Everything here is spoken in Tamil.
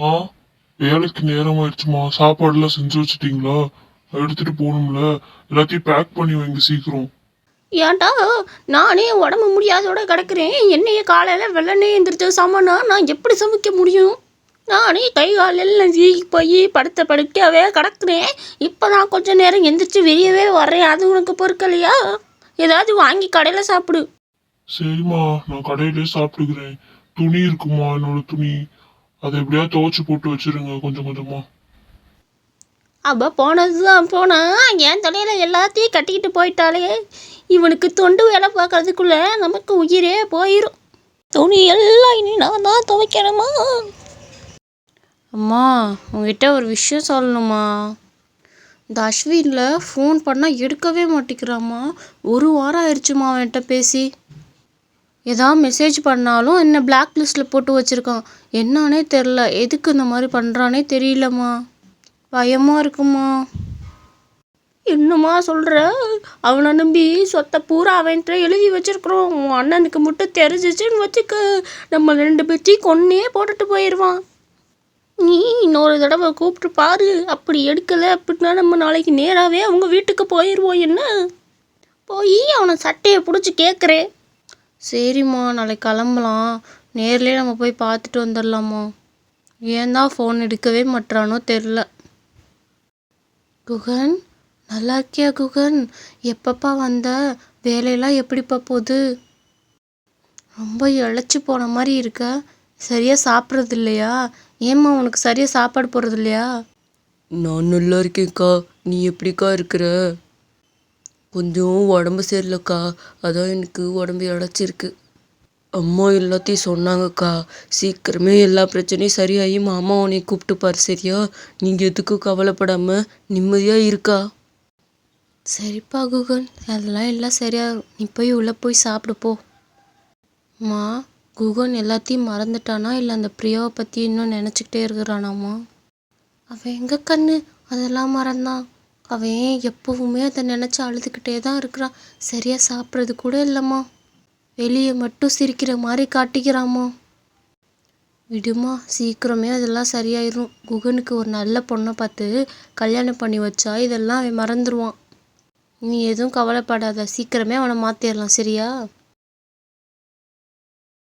ஆ? வேலைக்கு நேரம் ஆயிடுச்சுமா சாப்பாடுலாம் செஞ்சு வச்சிட்டீங்களா? எடுத்துட்டு போகணும்ல. எல்லாத்தையும் பேக் பண்ணி வைங்க சீக்கிரம். ஏன்டா? நானே உடம்பு முடியாதோட கிடக்குறேன். என்னைய காலையில் வெள்ளனே எந்திரிச்ச சாமானா நான் எப்படி சமைக்க முடியும்? நானே கை காலெல்லாம் வீங்கி போய் படுத்த படுக்கையாவே கிடக்குறேன். இப்போ நான் கொஞ்ச நேரம் எந்திரிச்சு வெளியவே வர்றேன். அது உனக்கு பொறுக்கலையா ஏதாவது வாங்கி கடையில் சாப்பிடு. சரிம்மா நான் கடையிலே சாப்பிட்டுக்கிறேன் துணி இருக்குமா என்னோட துணி? அதை எப்படியா துவைச்சு போட்டு வச்சிருங்க கொஞ்சம் கொஞ்சமா. அவ போனதுதான் போனா என் தலையில எல்லாத்தையும் கட்டிக்கிட்டு போயிட்டாலே இவனுக்கு தொண்டு வேலை பார்க்கறதுக்குள்ள நமக்கு உயிரே போயிடும் துணி எல்லாம் இனி நான் தான் துவைக்கணுமா? அம்மா உங்ககிட்ட ஒரு விஷயம் சொல்லணுமா? இந்த அஸ்வினில் ஃபோன் பண்ணால் எடுக்கவே மாட்டேங்கிறாம்மா. ஒரு வாரம் ஆயிடுச்சுமா அவன்கிட்ட பேசி. ஏதாவது மெசேஜ் பண்ணாலும் என்ன பிளாக் லிஸ்ட்டில் போட்டு வச்சுருக்கான். என்னன்னே தெரில எதுக்கு இந்த மாதிரி பண்ணுறானே தெரியலம்மா. பயமாக இருக்குமா? என்னம்மா சொல்கிற அவனை நம்பி சொத்தை பூரா அவன்கிட்ட எழுதி வச்சுருக்குறோம். உன் அண்ணனுக்கு மட்டும் தெரிஞ்சிச்சுன்னு வச்சுக்க. நம்ம ரெண்டு பேர்த்தையும் கொன்னே போட்டுட்டு போயிடுவான் நீ இன்னொரு தடவை கூப்பிட்டு பாரு. அப்படி எடுக்கலை. அப்படின்னா நம்ம நாளைக்கு நேராகவே அவங்க வீட்டுக்கு போயிடுவோம் என்ன? போய் அவனை சட்டையை பிடிச்சி கேட்குறேன் சரிம்மா நாளைக்கு கிளம்பலாம். நேர்லேயே நம்ம போய் பார்த்துட்டு வந்துடலாமா? ஏன் தான் ஃபோன் எடுக்கவே மாட்றானோ தெரில. குகன் நல்லா இருக்கியா குகன்? எப்பப்பா வந்த? வேலையெல்லாம் எப்படிப்பா போகுது? ரொம்ப இழைச்சி போன மாதிரி இருக்க. சரியாக சாப்பிட்றது இல்லையா ஏம்மா உனக்கு சரியாக சாப்பாடு போடுறது இல்லையா நான் நல்லா இருக்கேன்க்கா. நீ எப்படிக்கா இருக்கிற? கொஞ்சம் உடம்பு சரியில்லைக்கா. அதான் எனக்கு உடம்பு இழைச்சிருக்கு அம்மா எல்லாத்தையும் சொன்னாங்கக்கா. சீக்கிரமே எல்லா பிரச்சனையும் சரியாகி மாமா உன்னை கூப்பிட்டுப்பாரு சரியா? நீங்கள் எதுக்கும் கவலைப்படாமல் நிம்மதியாக இருக்கா? சரிப்பா குகன். அதெல்லாம் எல்லாம் சரியாகும். நீ போய் உள்ளே போய் சாப்பிடு போ. மா குகன் எல்லாத்தையும் மறந்துட்டானா? இல்லை அந்த பிரியாவை பற்றி இன்னும் நினச்சிக்கிட்டே இருக்கிறானாம்மா அவன் எங்கே கண்ணு? அதெல்லாம் மறந்தான். அவன் எப்பவுமே அதை நினச்சி அழுதுகிட்டே தான் இருக்கிறான். சரியாக சாப்பிட்றது கூட இல்லைம்மா. வெளியே மட்டும் சிரிக்கிற மாதிரி காட்டிக்கிறாம்மா. விடுமா சீக்கிரமே அதெல்லாம் சரியாயிரும். குகனுக்கு ஒரு நல்ல பொண்ணை பார்த்து கல்யாணம் பண்ணி வச்சா இதெல்லாம் அவன் மறந்துடுவான் நீ எதுவும் கவலைப்படாத சீக்கிரமே அவனை மாற்றிடலாம் சரியா?